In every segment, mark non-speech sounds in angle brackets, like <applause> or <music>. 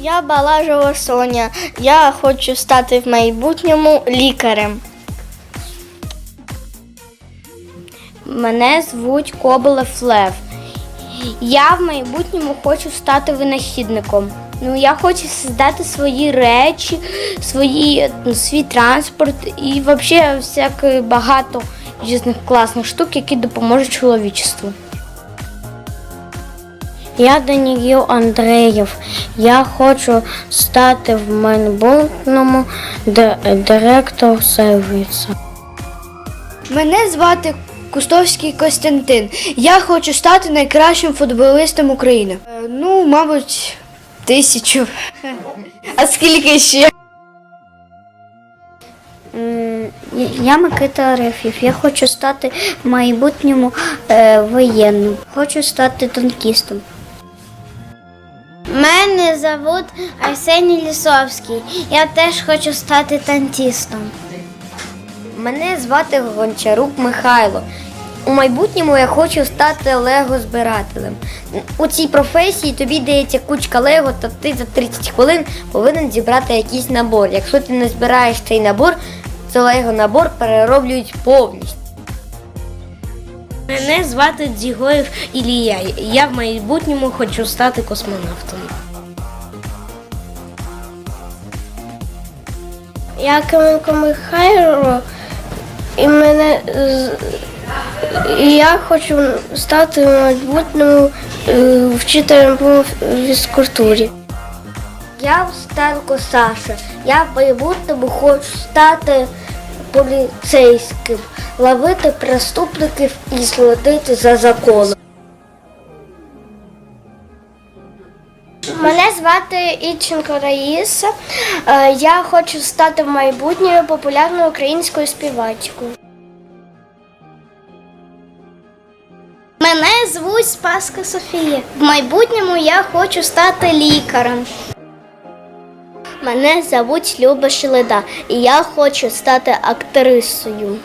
Я Балажова Соня. Я хочу стати в майбутньому лікарем. Мене звуть Коболев Лев. Я в майбутньому хочу стати винахідником. Ну, я хочу создати свої речі, свої, ну, свій транспорт і взагалі всяке багато різних класних штук, які допоможуть чоловічеству. Я Даніїл Андреєв. Я хочу стати в майбутньому директор сервісу. Мене звати Кустовський Костянтин. Я хочу стати найкращим футболістом України. Е, Ну, мабуть, тисячу. <laughs> А скільки ще? Я Микита Арефів. Я хочу стати в майбутньому е, воєнним. Хочу стати танкістом. Мене зовут Арсеній Лісовський. Я теж хочу стати танкістом. Мене звати Гончарук Михайло. У майбутньому я хочу стати лего-збирателем. У цій професії тобі дається кучка лего, та ти за 30 хвилин повинен зібрати якийсь набор. Якщо ти не збираєш цей набор, то лего-набор перероблюють повністю. Мене звати Дзігоєв Ілія. Я в майбутньому хочу стати космонавтом. Я Каменко Михайло, і мене і я хочу стати в майбутньому е, вчителем по фізкультурі. Я Стенко Саша. Я в майбутньому хочу стати поліцейським, ловити преступників і слідити за законом. Мене звати Іченко Раїса. Е, Я хочу стати в майбутньому популярною українською співачкою. Мене звуть Спаска Софія. В майбутньому я хочу стати лікарем. Мене звуть Люба Шеледа, і я хочу стати актрисою.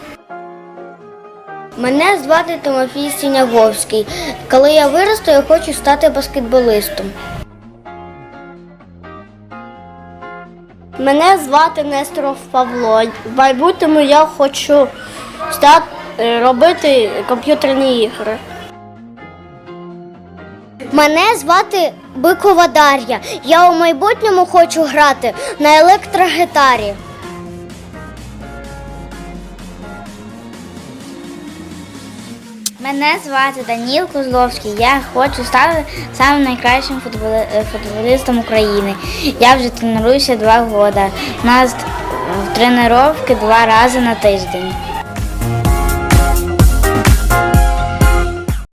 Мене звати Тимофій Сіняговський. Коли я виросту, я хочу стати баскетболистом. Мене звати Несторов Павло. В майбутньому я хочу стати, робити комп'ютерні ігри. Мене звати Бикова Дар'я. Я у майбутньому хочу грати на електрогітарі. Мене звати Даніл Козловський. Я хочу стати самим найкращим е, футболістом України. Я вже тренуюся два роки. У нас тренування два рази на тиждень.